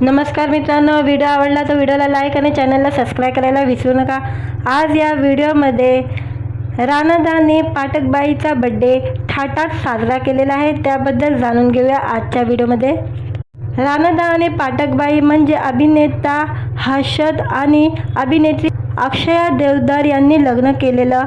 नमस्कार मित्रांनो व्हिडिओ आवडला तर व्हिडिओला लाईक आणि चॅनलला सबस्क्राईब करायला विसरू नका. आज या व्हिडिओमध्ये राणादाने पाठकबाईचा बड्डे थाटात साजरा केलेला आहे. त्याबद्दल जाणून घेऊया आजच्या व्हिडिओमध्ये. राणादा आणि पाठकबाई म्हणजे अभिनेता हर्षद आणि अभिनेत्री अक्षया देवदार यांनी लग्न केलेलं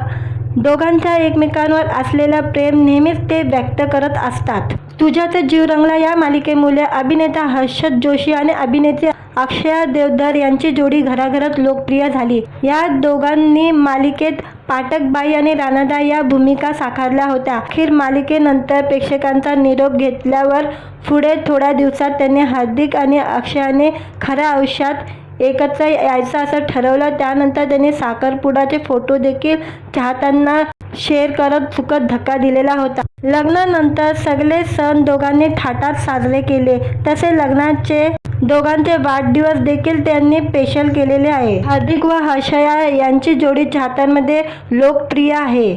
दोघांच्या एकमेकांवर असलेला प्रेम नेहमीच ते व्यक्त करत असतात. तुझ्याच जीव रंगला या मालिकेमुळे अभिनेता हर्षद जोशी आणि अभिनेत्री अक्षया देवधर यांची जोडी घराघरात लोकप्रिय झाली. या दोघांनी मालिकेत पाठकबाई आणि राणादा या भूमिका साकारल्या होत्या. अखेर मालिकेनंतर प्रेक्षकांचा निरोप घेतल्यावर पुढे थोड्या दिवसात त्यांनी हार्दिक आणि अक्षयाने खऱ्या आयुष्यात एकत्र यायचं असं ठरवलं. त्यानंतर त्यांनी साखरपुडाचे फोटो देखील चाहत्यांना शेअर करत चुकत धक्का दिलेला होता. लग्नानंतर सगळे सण दोघांनी थाटात साजरे केले. तसे लग्नाचे दोघांचे वाढदिवस देखील त्यांनी स्पेशल केलेले आहे. हार्दिक व हर्षया यांची जोडी चाहत्यांमध्ये लोकप्रिय आहे.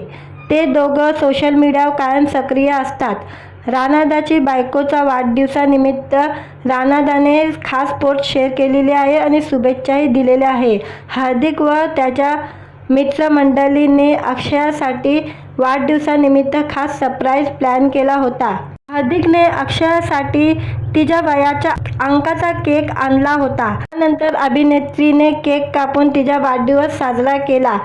ते दोघं सोशल मीडियावर कायम सक्रिय असतात. राणादाची बायकोचा वाढदिवसानिमित्त राणादाने खास पोस्ट शेअर केलेली आहे आणि शुभेच्छाही दिलेल्या आहे. हार्दिक व त्याच्या मित्रमंडळीने अक्षयासाठी वाढदिवसानिमित्त खास सरप्राईज प्लॅन केला होता. हार्दिकने अक्षयासाठी तिच्या वयाच्या अंकाचा केक आणला होता. त्यानंतर अभिनेत्रीने केक कापून तिचा वाढदिवस साजरा केला.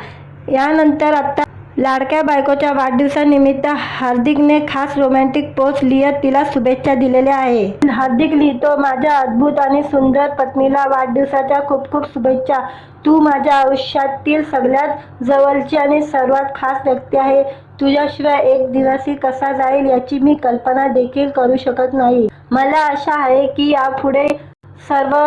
यानंतर आता लाडक्या बायकोच्या वाढदिवसानिमित्त हार्दिकने खास रोमॅन्टिक पोस्ट लिहत तिला शुभेच्छा दिलेल्या आहे. हार्दिक लिहितो माझ्या अद्भुत आणि सुंदर पत्नीला वाढदिवसाच्या खूप खूप शुभेच्छा. तू माझ्या आयुष्यातील सगळ्यात जवळची आणि सर्वात खास व्यक्ती आहे. तुझ्याशिवाय एक दिवसही कसा जाईल याची मी कल्पना देखील करू शकत नाही. मला आशा आहे की यापुढे सर्व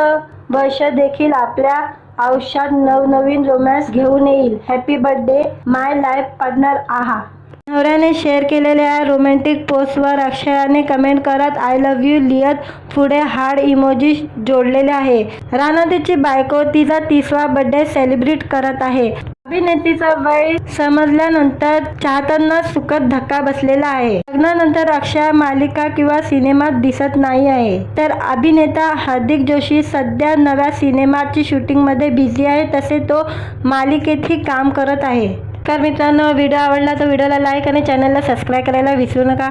वर्ष देखील आपल्या आयुष्यात नवनवीन रोमॅन्स घेऊन येईल. Happy birthday my life partner आहा. नवऱ्याने शेअर केलेल्या रोमॅन्टिक पोस्टवर अक्षयाने कमेंट करत आय लव्ह यू लिहत पुढे हार्ड इमोजी जोडलेले आहे. राणा तिची बायको तिचा तिसवा बर्थडे सेलिब्रेट करत आहे. अभिनेत्रीचं वय समजल्यानंतर चाहत्यांना सुखद धक्का बसलेला आहे. लग्नानंतर अक्षय मालिका किंवा सिनेमात दिसत नाही आहे. तर अभिनेता हार्दिक जोशी सध्या नव्या सिनेमाची शूटिंगमध्ये बिझी आहे तसे तो मालिकेतही काम करत आहे. तर मित्रांनो व्हिडिओ आवडला तर व्हिडिओला लाईक आणि चॅनलला सबस्क्राईब करायला विसरू नका.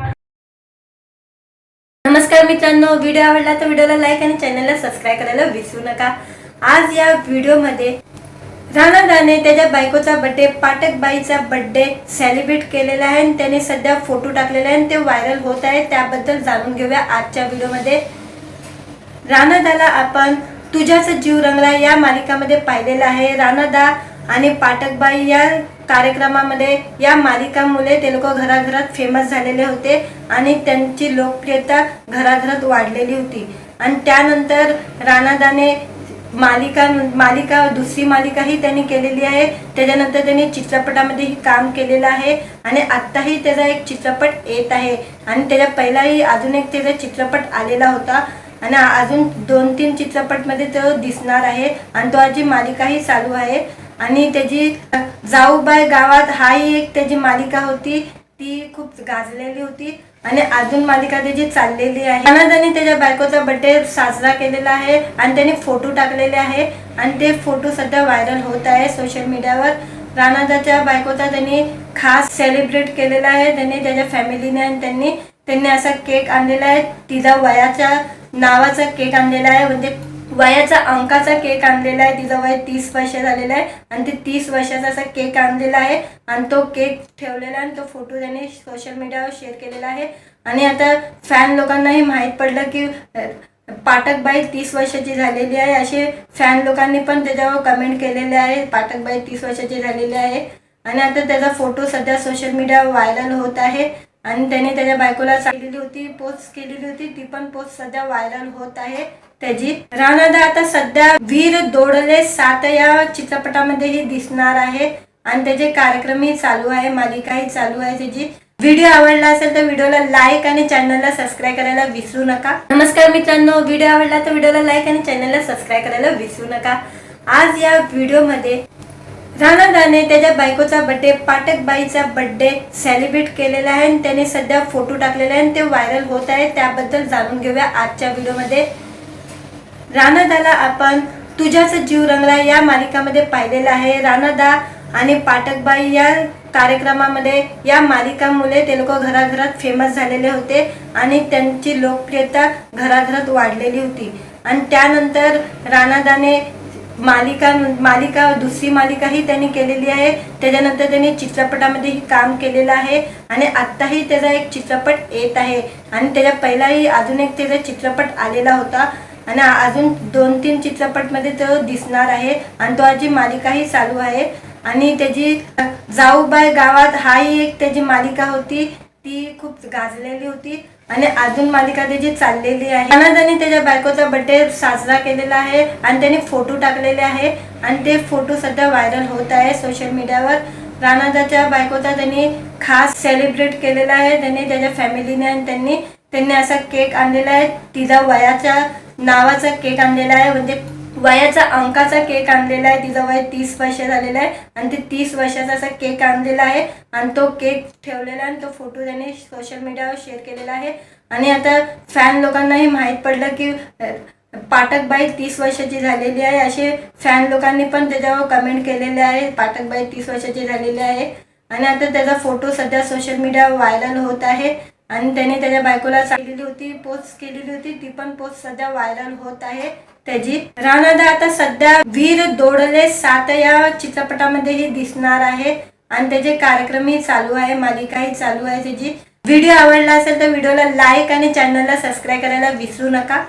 नमस्कार मित्रांनो व्हिडिओ आवडला तर व्हिडिओला लाईक आणि चॅनलला सबस्क्राईब करायला विसरू नका. आज या व्हिडिओमध्ये राणादाने त्याच्या बायकोचा बड्डे पाठकबाईचा बड्डे सेलिब्रेट केलेला आहे आणि त्याने सध्या फोटो टाकलेले आहे आणि ते व्हायरल होत आहे. त्याबद्दल जाणून घेऊया आजच्या व्हिडिओमध्ये राणादाला आपण तुझ्याच जीव रंगला या मालिकामध्ये पाहिलेलं आहे. राणादा आणि पाठकबाई या कार्यक्रमामध्ये या मालिकामुळे ते लोक घराघरात फेमस झालेले होते आणि त्यांची लोकप्रियता घराघरात वाढलेली होती. आणि त्यानंतर राणादाने मालिका मालिका दुसरी मालिकाही त्यांनी केलेली आहे. त्याच्यानंतर त्यांनी चित्रपटामध्येही काम केलेलं आहे आणि आत्ताही त्याचा एक चित्रपट येत आहे. आणि त्याच्या पहिलाही अजून एक त्याचा चित्रपट आलेला होता. आणि अजून दोन तीन चित्रपटमध्ये तो दिसणार आहे आणि तो आजी मालिकाही चालू आहे आणि त्याची जाऊबाई गावात हाही एक त्याची मालिका होती. ती खूप गाजलेली होती. आणि अजून मालिका त्याची चाललेली आहे. आनंदाने त्याच्या बायकोचा बड्डे साजरा केलेला आहे आणि त्याने फोटो टाकलेले आहे. आणि ते फोटो सध्या व्हायरल होत आहे सोशल मीडियावर राणादाच्या बायकोचा त्यांनी खास सेलिब्रेट केलेला आहे. त्यांनी त्याच्या फॅमिलीने आणि त्यांनी त्यांनी असा केक आणलेला आहे. तिचा वयाच्या नावाचा केक आणलेला आहे. म्हणजे वयाचा अंकाचा केक आणलेला आहे. तिचं वय तीस वर्ष झालेलं आहे. आणि ते तीस वर्षाचा असा केक आणलेला आहे. आणि तो केक ठेवलेला आहे आणि तो फोटो त्याने सोशल मीडियावर शेअर केलेला आहे. आणि आता फॅन लोकांनाही माहीत पडलं की पाठकबाई तीस वर्षाची झालेली आहे. असे फॅन लोकांनी पण त्याच्यावर कमेंट केलेले आहे. पाठकबाई तीस वर्षाची झालेली आहे. आणि आता त्याचा फोटो सध्या सोशल मीडियावर व्हायरल होत आहे. आणि त्याने त्याच्या बायकोला केलेली होती पोस्ट केलेली होती ती पण पोस्ट सध्या व्हायरल होत आहे त्याची. राणादा आता सध्या वीर दोडले सात या चित्रपटामध्येही दिसणार आहे. आणि त्याचे कार्यक्रमही चालू आहे मालिकाही चालू आहे त्याची. व्हिडिओ आवडला असेल तर व्हिडिओला लाईक आणि चॅनलला सबस्क्राईब करायला विसरू नका. नमस्कार मित्रांनो व्हिडिओ आवडला तर व्हिडिओला लाईक आणि चॅनलला सबस्क्राईब करायला विसरू नका. आज या व्हिडिओमध्ये राणादाने त्याच्या बायकोचा बड्डे पाटकबाईचा बड्डे सेलिब्रेट केलेला आहे आणि त्याने सध्या फोटो टाकलेले आहे आणि ते व्हायरल होत आहे. त्याबद्दल जाणून घेऊया आजच्या व्हिडिओमध्ये राणादाला आपण तुझ्याच जीव रंगला या मालिकामध्ये पाहिलेलं आहे. राणादा आणि पाटकबाई या कार्यक्रमामध्ये या मालिकामुळे ते लोक घराघरात फेमस झालेले होते आणि त्यांची लोकप्रियता घराघरात वाढलेली होती. आणि त्यानंतर राणादाने मालिका मालिका दुसरी मालिकाही त्यांनी केलेली आहे. त्याच्यानंतर त्यांनी चित्रपटामध्येही काम केलेलं आहे. आणि आत्ताही त्याचा एक चित्रपट येत आहे. आणि त्याच्या पहिलाही अजून एक त्याचा चित्रपट आलेला होता. आणि अजून दोन तीन चित्रपटमध्ये तो दिसणार आहे. आणि तो आजी मालिकाही चालू आहे. आणि त्याची जाऊबाई गावात हाही एक त्याची मालिका होती. ती खूप गाजलेली होती. आणि अजून मालिका त्याची चाललेली आहे आनंदाने त्याच्या बायकोचा बर्थडे साजरा केलेला आहे आणि त्याने फोटो टाकलेले आहे आणि ते फोटो सध्या व्हायरल होत आहे सोशल मीडियावर राणादाच्या बायकोचा त्यांनी खास सेलिब्रेट केलेला आहे. त्यांनी त्याच्या फॅमिलीने आणि त्यांनी त्यांनी असा केक आणलेला आहे. तिचा वयाच्या नावाचा केक आणलेला आहे. म्हणजे वयाचा अंकाचा केक आणलेला आहे. तिचं वय तीस वर्ष झालेलं आहे. आणि ते तीस वर्षाचा असा केक आणलेला आहे. आणि तो केक ठेवलेला आणि तो फोटो त्याने सोशल मीडियावर शेअर केलेला आहे. आणि आता फॅन लोकांनाही माहीत पडलं की पाठकबाई तीस वर्षाची झालेली आहे. असे फॅन लोकांनी पण त्याच्यावर कमेंट केलेले आहे. पाठकबाई तीस वर्षाची झालेली आहे. आणि आता त्याचा फोटो सध्या सोशल मीडियावर व्हायरल होत आहे. आणि त्याने त्याच्या बायकोला सांगितलेली होती पोस्ट केलेली होती. ती पण पोस्ट सध्या व्हायरल होत आहे. त्याची. राणादा आता सध्या वीर दोडले सात या चित्रपटामध्येही दिसणार आहे. आणि त्याचे कार्यक्रमही चालू आहे मालिकाही चालू आहे त्याची. व्हिडिओ आवडला असेल तर व्हिडिओला लाईक आणि चॅनलला सबस्क्राईब करायला विसरू नका.